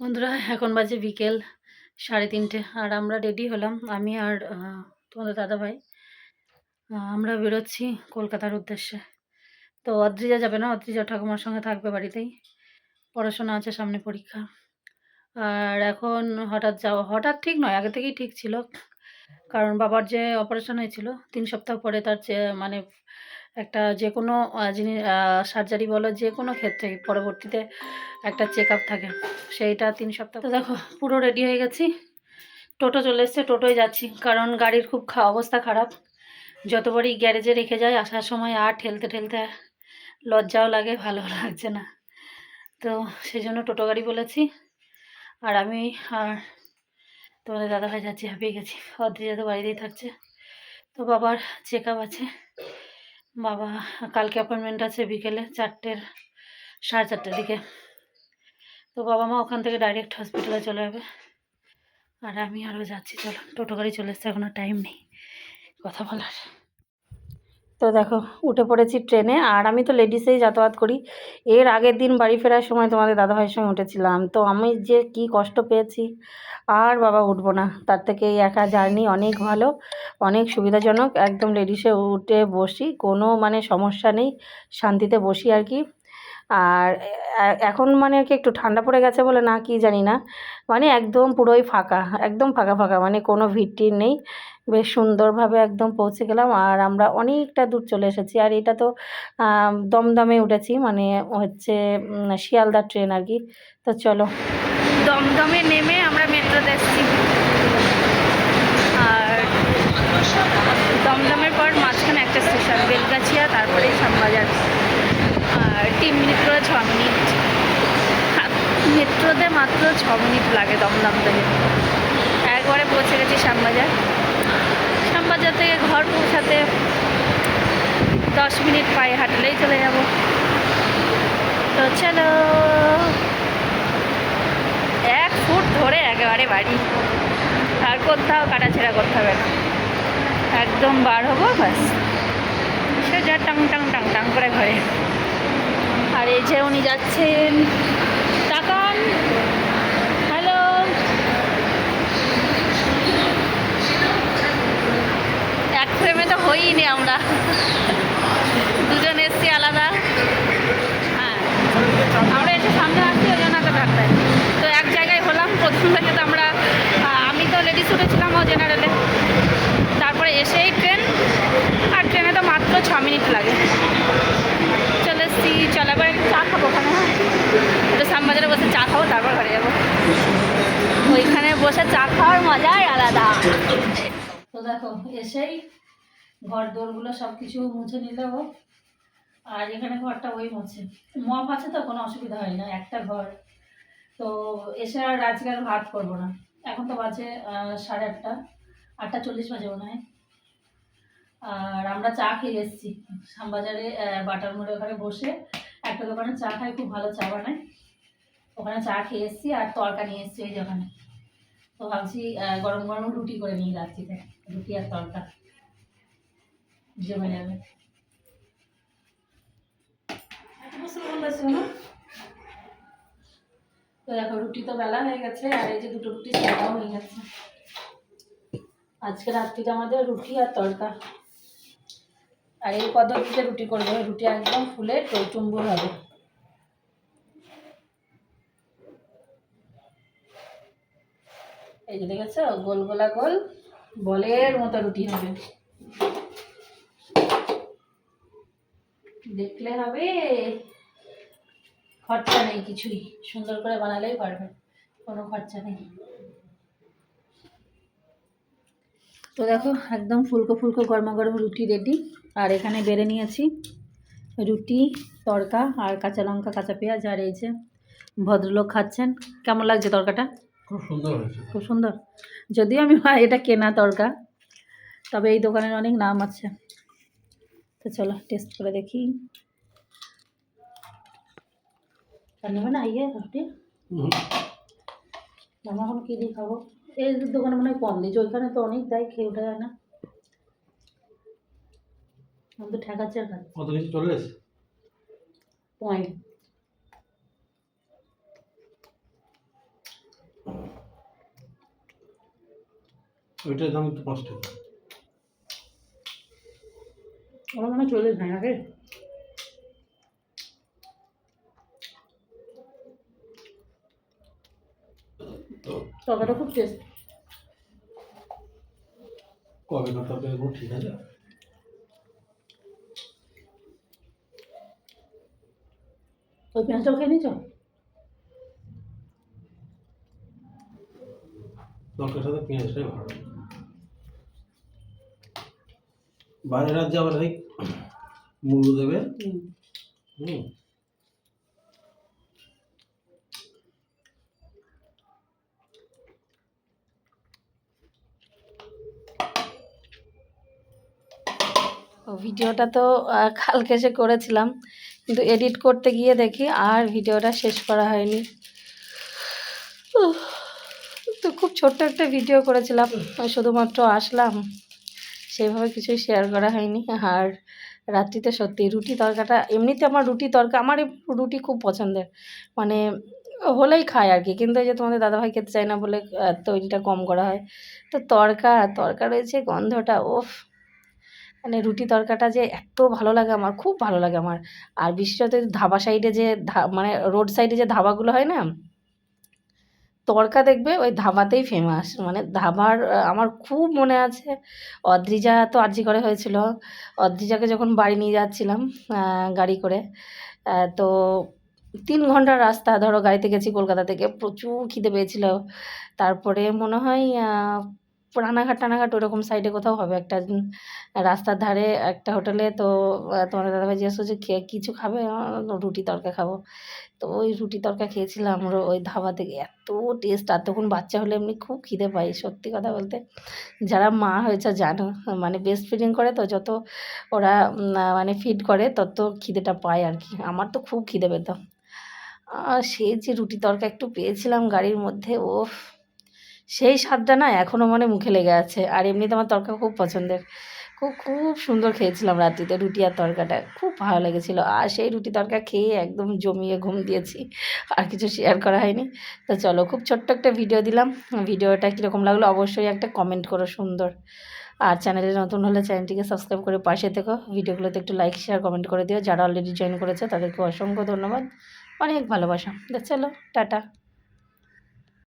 বন্ধুরা, এখন বাজে বিকেল সাড়ে তিনটে আর আমরা রেডি হলাম। আমি আর তোমাদের দাদাভাই আমরা বেরোচ্ছি কলকাতার উদ্দেশ্যে। তো অদ্রিজা যাবে না? অদ্রিজা ঠাকুমার সঙ্গে থাকবে বাড়িতেই। পড়াশোনা আছে সামনে পরীক্ষা। আর এখন হঠাৎ যাওয়া, হঠাৎ ঠিক নয়, আগে থেকেই ঠিক ছিল। কারণ বাবার যে অপারেশন হয়েছিল, তিন সপ্তাহ পরে তার মানে একটা যে কোনো জিনিস সার্জারি বলো যে কোনো ক্ষেত্রে পরবর্তীতে একটা চেক আপ থাকে। সেইটা তিন সপ্তাহ। দেখো, পুরো রেডি হয়ে গেছি। টোটো চলে এসছে, টোটোয় যাচ্ছি। কারণ গাড়ির খুব অবস্থা খারাপ। যতবারই গ্যারেজে রেখে যায় আসার সময় আর ঠেলতে ঠেলতে লজ্জাও লাগে ভালো লাগছে না। তো সেই জন্য টোটো গাড়ি বলেছি। আর আমি আর তোমাদের দাদাভাই যাচ্ছি, হাঁপিয়ে গেছি। অদ্রিজা তো বাড়িতেই থাকছে। তো বাবার চেক আপ আছে। বাবা, কালকে অ্যাপয়েন্টমেন্ট আছে বিকেলে চারটের, সাড়ে চারটের দিকে। তো বাবা মা ওখান থেকে ডাইরেক্ট হসপিটালে চলে যাবে। আর আমি আরও যাচ্ছি, চলো। টোটো গাড়ি চলে এসছে এখনও টাইম নেই। কথা বলার। তো দেখো, উঠে পড়েছি ট্রেনে। আর আমি তো লেডিসেই যাতায়াত করি। এর আগের দিন বাড়ি ফেরার সময় তোমাদের দাদাভাইয়ের সঙ্গে উঠেছিলাম। তো আমি যে কি কষ্ট পেয়েছি, আর বাবা উঠবো না। তার থেকে এই একা জার্নি অনেক ভালো, অনেক সুবিধাজনক। একদম লেডিসে উঠে বসি, কোনো মানে সমস্যা নেই। শান্তিতে বসি আর কি। আর এখন মানে কি একটু ঠান্ডা পড়ে গেছে বলে না কি জানি না। মানে একদম পুরোই ফাঁকা একদম ফাঁকা ফাঁকা মানে কোনো ভিড় টির নেই। বেশ সুন্দরভাবে একদম পৌঁছে গেলাম আর আমরা অনেকটা দূর চলে এসেছি। আর এটা তো দমদমে উঠেছি মানে হচ্ছে উম, শিয়ালদা ট্রেন আর কি। তো চলো। দমদমে নেমে আমরা মেট্রোতে এসেছি। আর দমদমের পর মাঝখানে একটা স্টেশন বেলগাছিয়া তারপরে শ্যামবাজার। তিন মিনিট করে ছ মিনিট। মেট্রোতে মাত্র ছ মিনিট লাগে দমদম থেকে একবারে পৌঁছে গেছি শ্যামবাজার। শ্যামবাজার থেকে ঘর পৌঁছাতে দশ মিনিট পায়ে হাঁটলেই চলে যাব। তো চলো, এক ফুট ধরে একেবারে বাড়ি। আর কোথাও কাটাছেড়া করতে হবে না। একদম বার হব, ব্যাস। সোজা টাং টাং টাং টাং করে ঘরে। যে উনি যাচ্ছেন। তাকান। হ্যালো। এক ফ্রেমে তো হইনি আমরা দুজন এসছি আলাদা হ্যাঁ আমরা এসে সামনে আসছি ওই জন্য এত ঢাকতে তো এক জায়গায় হলাম প্রথম থেকে তো আমরা আহ, আমি তো লেডিস উঠেছিলাম ও জেনারেলে তারপরে এসেই ট্রেন আর ট্রেনে তো মাত্র ছ মিনিট লাগে চলে এসছি চলে এবার একটু চা খাব ওখানে হ্যাঁ একটু শ্যামবাজারে বসে চা খাব তারপর ঘরে যাব ওইখানে বসে চা খাওয়ার মজাই আলাদা। তো দেখো, এসেই ঘর দোরগুলো সব কিছু মুছে নিলে আর এখানে ঘরটা ওই মুছে। মপ আছে তো, কোনো অসুবিধা হয় না, একটা ঘর। তো এসে আর আজকে আর ভাত করব না। এখন তো বাজে সাড়ে আটটা। আটটা চল্লিশ বাজে মনে হয়। আর আমরা চা খেয়ে এসেছি। শ্যামবাজারে বাটার মোড়ে ওখানে বসে একটা দোকানে চা খাই, খুব ভালো চা বানায়। ওখানে চা খেয়ে এসেছি আর তরকা নিয়ে এসেছি ওই দোকানে তো ভাবছি গরম গরম রুটি করে নিয়ে রাত্রিতে রুটি আর তরকা। জমে যাবে? তো দেখো, রুটি তো বেলা হয়ে গেছে, আর এই যে দুটো রুটি সাদাও হয়ে গেছে। আজকে রাত্রিটা আমাদের রুটি আর তড়কা আর এই পদ্ধতিতে রুটি করব। রুটি একদম ফুলে টইটুম্বুর হবে। এই যে গোল গোলা গোল বলের মতো রুটি হবে। দেখলে হবে, খরচা নেই কিছুই। সুন্দর করে বানালেই পারবে, কোনো খরচা নেই। তো দেখো, একদম ফুলকো ফুলকো গরমা গরম রুটি রেডি আর এখানে বেড়ে নিয়েছি রুটি, তড়কা আর কাঁচা লঙ্কা, কাঁচা পেঁয়াজ, আর এই যে ভদ্রলোক খাচ্ছেন। কেমন লাগছে তরকাটা খুব সুন্দর হয়েছে। খুব সুন্দর। যদিও আমি এটা কেনা তরকা তবে এই দোকানের অনেক নাম আছে। তো চলো টেস্ট করে দেখি। নেবে না ইয়ে রুটি। আমরা এখন কী দিয়ে খাব? এই দোকানে মনে হয় কম দিয়েছে ওইখানে তো অনেক দেয় খেয়ে ওঠা যায় না। আমি তো ঠেকাচ্ছে আর খাচ্ছে। কত কিছু চলে এসে পয়েন্ট। ওইটার দাম একটু পাঁচ টাকা আমার মনে চল্লিশ নাই আগে। তরকারিটা খুব টেস্ট কবে না তবে ঠিক আছে। ওই পেঁয়াজটাও খেয়ে নিয়েছ? তরকারির সাথে পেঁয়াজটাই ভালো। বাইরের রাজ্যে আবার এই মুলো দেবে? হুম। ভিডিওটা তো কালকে সে করেছিলাম কিন্তু এডিট করতে গিয়ে দেখি আর ভিডিওটা শেষ করা হয়নি। তো খুব ছোট্ট একটা ভিডিও করেছিলাম শুধুমাত্র আসলাম। সেইভাবে কিছুই শেয়ার করা হয়নি। আর রাত্রিতে সত্যি রুটি তরকাটা, এমনিতে আমার রুটি তরকা আমার রুটি খুব পছন্দের। মানে হলেই খায় আর কি কিন্তু যে তোমাদের দাদাভাই খেতে চায় না বলে তৈরিটা কম করা হয়। তো তরকা তরকা রয়েছে, গন্ধটা, ওফ। মানে রুটি তরকাটা যে এত ভালো লাগে আমার, খুব ভালো লাগে আমার। আর বিশেষত ধাবা সাইডে যে মানে রোড সাইডে যে ধাবাগুলো হয় না তরকা দেখবে ওই ধাবাতেই ফেমাস মানে ধাবার আমার খুব মনে আছে, অদ্রিজা তো আর্জি করে হয়েছিল। অদ্রিজাকে যখন বাড়ি নিয়ে যাচ্ছিলাম গাড়ি করে তো তিন ঘণ্টার রাস্তা ধরো গাড়িতে গেছি কলকাতা থেকে, প্রচুর খিদে পেয়েছিল। তারপরে মনে হয় রানাঘাট, টানাঘাট ওরকম সাইডে কোথাও হবে। একটা রাস্তার ধারে একটা হোটেলে তো তোমার দাদাভাই জিজ্ঞেস করছে খেয়ে কিছু খাবে? রুটি তরকা খাব। তো ওই রুটি তরকা খেয়েছিলাম, ওর ওই ধাবা থেকে। এত টেস্ট আর তখন বাচ্চা হলে এমনি খুব খিদে পাই, সত্যি কথা বলতে। যারা মা হয়েছে, জানো মানে বেস্ট ফিডিং করে তো, যত ওরা মানে ফিড করে, তত খিদেটা পায় আর কি। আমার তো খুব খিদে পেত। সে যে রুটি তরকা একটু পেয়েছিলাম গাড়ির মধ্যে ও সেই স্বাদটা না এখনও মনে মুখে লেগে আছে। আর এমনিতে আমার তরকা খুব পছন্দের। খুব খুব সুন্দর খেয়েছিলাম রাত্রিতে রুটি আর তরকাটা। খুব ভালো লেগেছিলো। আর সেই রুটি তরকা খেয়ে একদম জমিয়ে ঘুম দিয়েছি। আর কিছু শেয়ার করা হয়নি। তো চলো খুব ছোট্ট একটা ভিডিও দিলাম। ভিডিওটা কীরকম লাগল অবশ্যই একটা কমেন্ট করো সুন্দর। আর চ্যানেলে নতুন হলে চ্যানেলটিকে সাবস্ক্রাইব করে পাশে থেকো। ভিডিওগুলোতে একটু লাইক শেয়ার কমেন্ট করে দিও। যারা অলরেডি জয়েন করেছে তাদেরকে অসংখ্য ধন্যবাদ। অনেক ভালোবাসা। চলো, টাটা।